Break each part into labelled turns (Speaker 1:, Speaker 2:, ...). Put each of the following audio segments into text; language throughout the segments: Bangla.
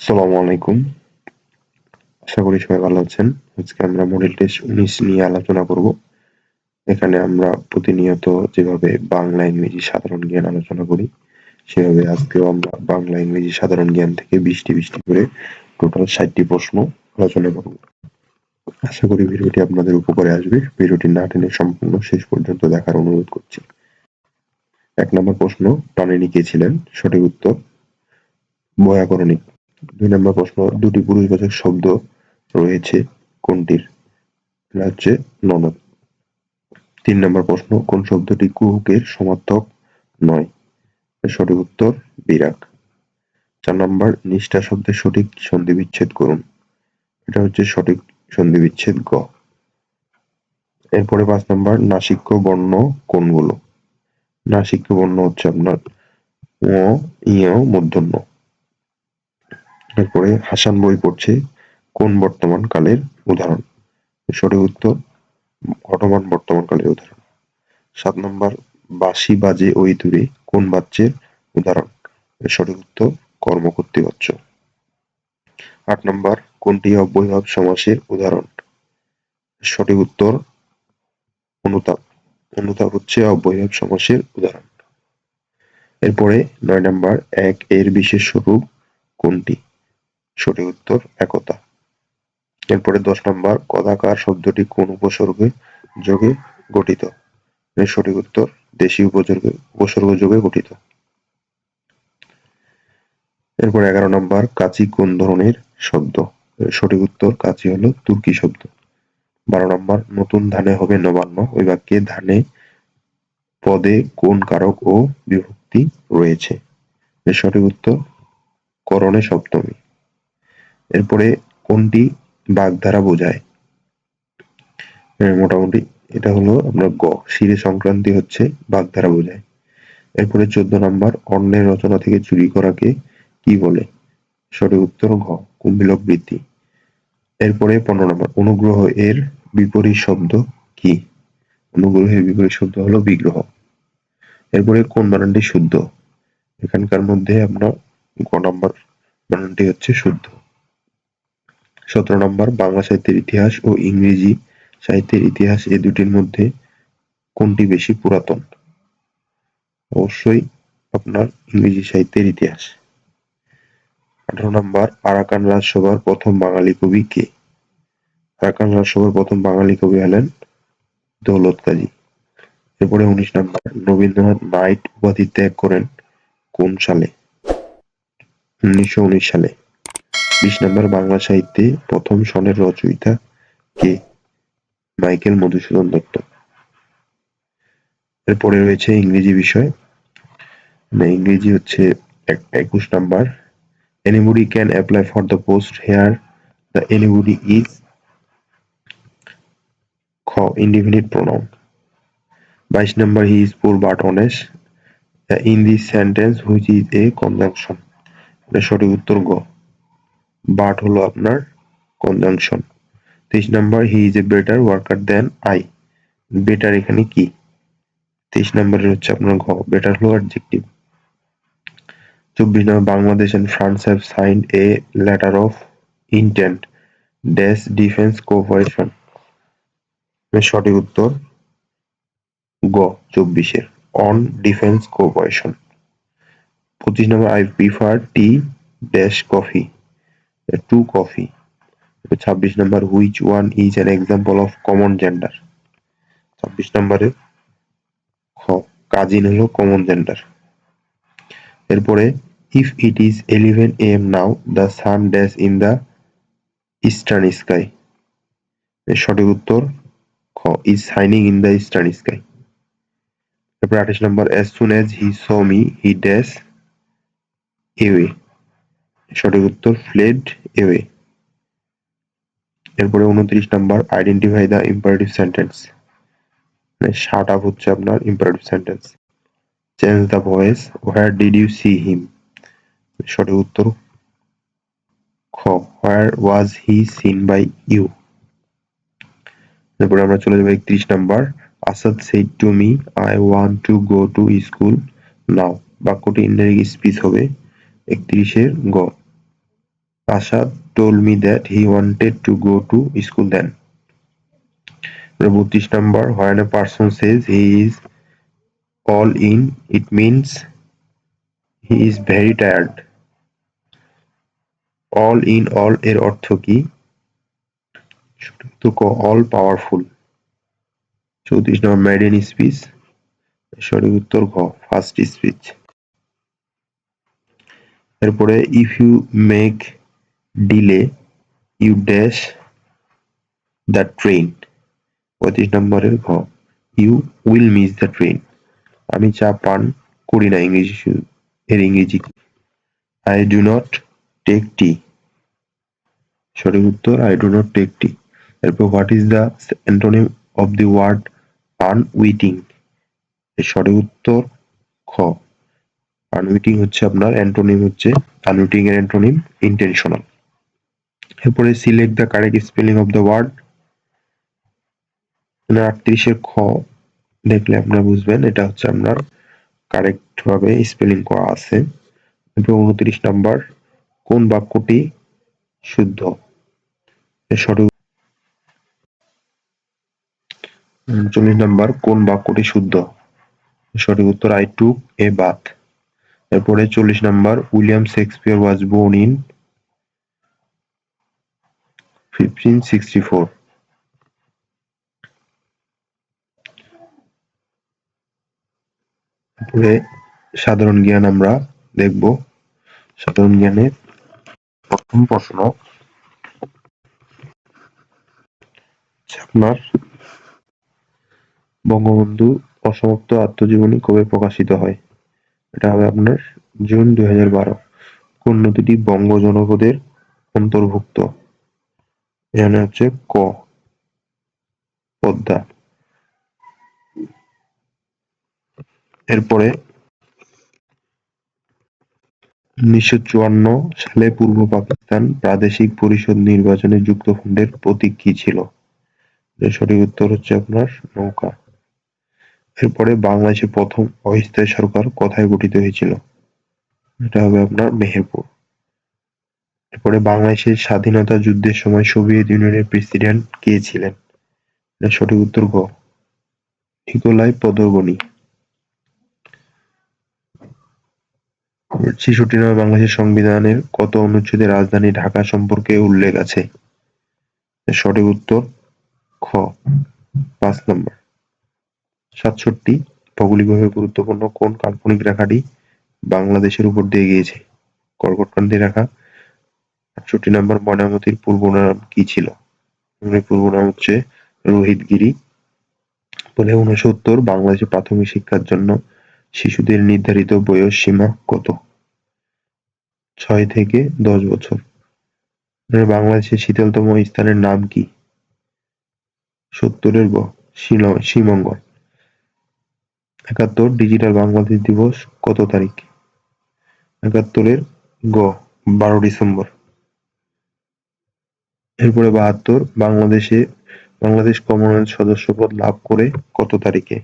Speaker 1: আসসালামু আলাইকুম। আশা করি সবাই ভালো আছেন। আজকে আমরা মডেল টেস্ট উনিশ নিয়ে আলোচনা করব। এখানে আমরা প্রতিনিয়ত যেভাবে বাংলা ইংরেজি সাধারণ জ্ঞান আলোচনা করি, সেভাবে আজকেও আমরা বাংলা ইংরেজি সাধারণ জ্ঞান থেকে বিশটি বিশটি করে টোটাল ষাটটি প্রশ্ন আলোচনা করব। আশা করি ভিডিওটি আপনাদের উপকারে আসবে। ভিডিওটি না টেনে সম্পূর্ণ শেষ পর্যন্ত দেখার অনুরোধ করছি। এক নম্বর প্রশ্ন, টানেনি কে ছিলেন? সঠিক উত্তর বয়াকরণিক দুই নম্বর প্রশ্ন, দুটি পুরুষবাচক শব্দ রয়েছে কোনটির? হচ্ছে ননদ। তিন নম্বর প্রশ্ন, কোন শব্দটি কুহুকের সমার্থক নয়? সঠিক উত্তর, বিরাগ। চার নম্বর, নিষ্ঠা শব্দের সঠিক সন্ধি বিচ্ছেদ করুন। এটা হচ্ছে সঠিক সন্ধি বিচ্ছেদ গ। এরপরে পাঁচ নম্বর, নাসিক্য বর্ণ কোনগুলো? নাসিক্য বর্ণ হচ্ছে আপনার ও ইয়, মূর্ধন্য। এরপরে হাসান বই পড়ছে কোন বর্তমান কালের উদাহরণ? সঠিক উত্তর, ঘটমান বর্তমান কালের উদাহরণ। সাত নম্বর বাসি বাজে ওই দূরে কোন বাচ্চের উদাহরণ? সঠিক উত্তর কর্মকর্তৃবাচ্য আট নম্বর, কোনটি অব্যয়ভাব সমাসের উদাহরণ? সঠিক উত্তর, অনুতাপ। অনুতাপ হচ্ছে অব্যয়ভাব সমাসের উদাহরণ। এরপরে নয় নম্বর, এক এর বিশেষ স্বরূপ কোনটি? সঠিক উত্তর একতা। এরপরে দশ নম্বর, কদাকার শব্দটি কোন উপসর্গে যোগে গঠিত? সঠিক উত্তর, দেশি উপসর্গে, উপসর্গ যোগে গঠিত। এরপর এগারো নম্বর, কাচি কোন ধরনের শব্দ? সঠিক উত্তর, কাচি হলো তুর্কি শব্দ। বারো নম্বর, নতুন ধানে হবে নবান্ন, ওই বাক্যে ধানে পদে কোন কারক ও বিভক্তি রয়েছে? সঠিক উত্তর, করণে সপ্তমী। এরপরে কোনটি বাগধারা বোঝায়? মোটামুটি এটা হলো আমরা গ, শিরে সংক্রান্তি হচ্ছে বাগধারা বোঝায়। এরপরে চোদ্দ নম্বর অন্যের রচনা থেকে চুরি করাকে কি বলে? সঠিক উত্তর ঘ কুম্ভিলক বৃত্তি। এরপরে পনেরো নম্বর, অনুগ্রহ এর বিপরীত শব্দ কি? অনুগ্রহের বিপরীত শব্দ হলো বিগ্রহ। এরপরে কোন বানানটি শুদ্ধ? এখানকার মধ্যে আমরা গ নাম্বার বানানটি হচ্ছে শুদ্ধ। সতেরো নম্বর, বাংলা সাহিত্যের ইতিহাস ও ইংরেজি সাহিত্যের ইতিহাস এ দুটির মধ্যে কোনটি বেশি পুরাতন? অবশ্যই আপনার ইংরেজি সাহিত্যের ইতিহাস। আঠারো নম্বর, আরাকান রাজসভার প্রথম বাঙালি কবি কে? আরাকান রাজসভার প্রথম বাঙালি কবি হলেন দৌলত কাজী। এরপরে উনিশ নম্বর, রবীন্দ্রনাথ নাইট উপাধি ত্যাগ করেন কোন সালে? উনিশশো উনিশ সালে। বিশ নম্বর বাংলা সাহিত্যে প্রথম সনের রচয়িতা কে? মাইকেল মধুসূদন দত্ত। এরপরে রয়েছে ইংরেজি বিষয়। মানে ইংরেজি হচ্ছে একুশ number. Anybody can apply for the post here the anybody is খ ইন্ডিফিনিট প্রনাউন বাইশ number he is poor but honest in this sentence which is a conjunction সঠিক উত্তর গ। বাট হলো আপনার কনজাংশন তেইশ number he is a better worker than I better এখানে কি? তেইশ নাম্বারের হচ্ছে আপনার ঘ বেটার হলো অ্যাডজেক্টিভ চব্বিশ number, Bangladesh and France have signed a letter of intent dash defence cooperation সঠিক উত্তর গ, চব্বিশের। অন ডিফেন্স কোঅপারেশন পঁচিশ number I prefer tea dash coffee to coffee ছাব্বিশ number which one is an example of common gender ছাব্বিশ নম্বরে খ, কাজিন হলো কমন জেন্ডার এরপরে if it is eleven AM now the sun dash in the eastern sky সঠিক উত্তর, খ is shining in the eastern sky তারপরে আঠাশ number as soon as he saw me he dash away সঠিক উত্তর ফ্লেড এওয়ে এরপরে উনত্রিশ number identify the imperative sentence মানে শার্ট আপ হচ্ছে আপনার imperative sentence change the voice where did you see him সঠিক উত্তর, খ। Where was he seen by you এরপরে আমরা চলে যাব একত্রিশ number Asad said to me I want to go to school now বাক্যটি ইন্ডাইরেক্ট স্পিচ হবে, একত্রিশের গ। Ashad told me that he wanted to go to school then. বত্রিশ number when a person says he is all in it means he is very tired. all in all এর অর্থ কি all powerful চৌত্রিশ নম্বর ম্যাডেন স্পিচ সঠিক উত্তর ঘ ফার্স্ট স্পিচ এরপরে if you make delay you dash the train পঁয়ত্রিশ নম্বরের ঘ you will miss the train আমি চা পান করি না ইংরেজি এর ইংরেজি I do not take tea সঠিক উত্তর I do not take tea এরপর what is the antonym of the word unwitting এর সঠিক উত্তর খ। আনউইটিং হচ্ছে আপনার অ্যান্টোনিম হচ্ছে আনউইটিং এর অ্যান্টোনিম ইন্টেনশনাল এরপরে select the correct spelling of the word আটত্রিশের খ দেখলে আপনারা বুঝবেন, এটা হচ্ছে আপনার কারেক্ট ভাবে স্পেলিং করা আছে। এরপর উনত্রিশ নাম্বার, কোন বাক্যটি শুদ্ধ? সঠিক উনচল্লিশ নাম্বার, কোন বাক্যটি শুদ্ধ? সঠিক উত্তর আই টুক এ বাথ এরপরে চল্লিশ number, William Shakespeare was born in সাধারণ জ্ঞান আমরা দেখব। সাধারণ জ্ঞানের প্রথম প্রশ্ন। আপনার বঙ্গবন্ধু অসমাপ্ত আত্মজীবনী কবে প্রকাশিত হয়? এটা হবে আপনার জুন দুই হাজার বারো। কোন নদীটি বঙ্গ জনপদের অন্তর্ভুক্ত? এখানে হচ্ছে ক, পদ্মা। এরপরে উনিশশো চুয়ান্ন সালে পূর্ব পাকিস্তান প্রাদেশিক পরিষদ নির্বাচনে যুক্তফ্রন্টের প্রতীক কি ছিল? সঠিক উত্তর হচ্ছে আপনার নৌকা। এরপরে বাংলাদেশের প্রথম অস্থায়ী সরকার কোথায় গঠিত হয়েছিল? এটা হবে আপনার মেহেরপুর। এরপরে বাংলাদেশের স্বাধীনতা যুদ্ধের সময় সোভিয়েত ইউনিয়নের প্রেসিডেন্ট কে ছিলেন? সঠিক উত্তর গ নিকোলাই পদগনি। ছেষট্টি নম্বর, বাংলাদেশের সংবিধানের কত অনুচ্ছেদে রাজধানী ঢাকা সম্পর্কে উল্লেখ আছে? সঠিক উত্তর খ। পাঁচ নম্বর, সাতষট্টি ভৌগোলিকভাবে গুরুত্বপূর্ণ কোন কাল্পনিক রেখাটি বাংলাদেশের উপর দিয়ে গিয়েছে? কর্কটক্রান্তি রেখা আটষট্টি নম্বর ময়নামতির পূর্ব নাম কি ছিল? পূর্ব নাম হচ্ছে রোহিতগিরি। বলে উনসত্তর বাংলাদেশে প্রাথমিক শিক্ষার জন্য শিশুদের নির্ধারিত বয়স সীমা কত? ছয় থেকে দশ বছর। বাংলাদেশের শীতলতম স্থানের নাম কি? সত্তরের গ শ্রীমঙ্গল একাত্তর, ডিজিটাল বাংলাদেশ দিবস কত তারিখ? একাত্তরের গ, বারো ডিসেম্বর। এরপরে বাহাত্তর, বাংলাদেশে, বাংলাদেশ কমনওয়েলথ সদস্যপদ লাভ করে কত তারিখে?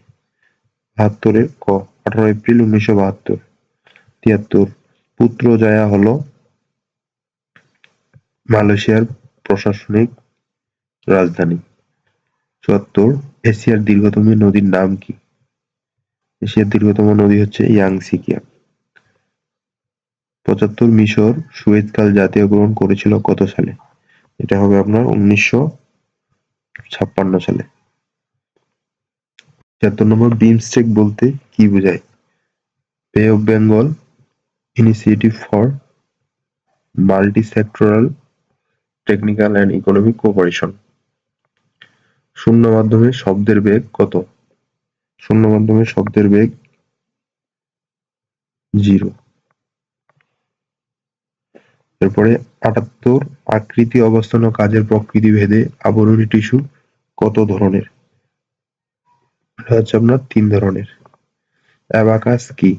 Speaker 1: বাহাত্তরের ক আঠারো এপ্রিল উনিশশো বাহাত্তর। তিয়াত্তর পুত্রজায়া হল মালয়েশিয়ার প্রশাসনিক রাজধানী। চুয়াত্তর, এশিয়ার দীর্ঘতম নদীর নাম কি? এশিয়ার দীর্ঘতম নদী হচ্ছে ইয়াংসি কিয়াং পঁচাত্তর, মিশর সুয়েজ খাল জাতীয়করণ করেছিল কত সালে? এটা হবে আপনার উনিশশো ছাপ্পান্ন সালে। ছিয়াত্তর নম্বর বিমস্টেক বলতে কি বোঝায়? Bay of Bengal Initiative for Multi Sectoral Technical and Economic Cooperation শূন্য মাধ্যমে শব্দের বেগ কত? শূন্য মাধ্যমে শব্দের বেগ জিরো। এরপরে আটাত্তর আকৃতি অবস্থান ও কাজের প্রকৃতি ভেদে আবরণী টিস্যু কত ধরনের? হচ্ছে আপনার তিন ধরনের। অ্যাবাকাস কি?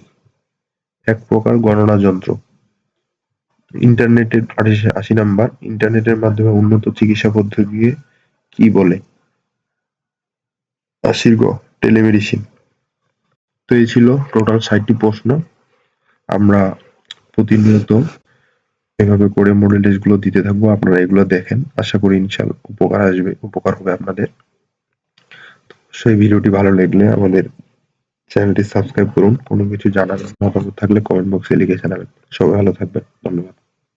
Speaker 1: এক প্রকার গণনা যন্ত্র। ইন্টারনেটের আশি- নাম্বার। ইন্টারনেটের মাধ্যমে উন্নত চিকিৎসা পদ্ধতিকে কি বলে? আশির টেলিমেডিসিন। তো এই ছিল টোটাল ষাটটি প্রশ্ন। আমরা প্রতিনিয়ত এভাবে করে মডেল টেস্টগুলো দিতে থাকব, আপনারা এগুলো দেখেন। আশা করি ইনশাল উপকার আসবে, উপকার হবে আপনাদের। সেই ভিডিওটি ভালো লাগলে আমাদের চ্যানেলটি সাবস্ক্রাইব করুন। কোনো কিছু জানার মতামত থাকলে কমেন্ট বক্সে লিখে জানাবেন। সবাই ভালো থাকবেন। ধন্যবাদ।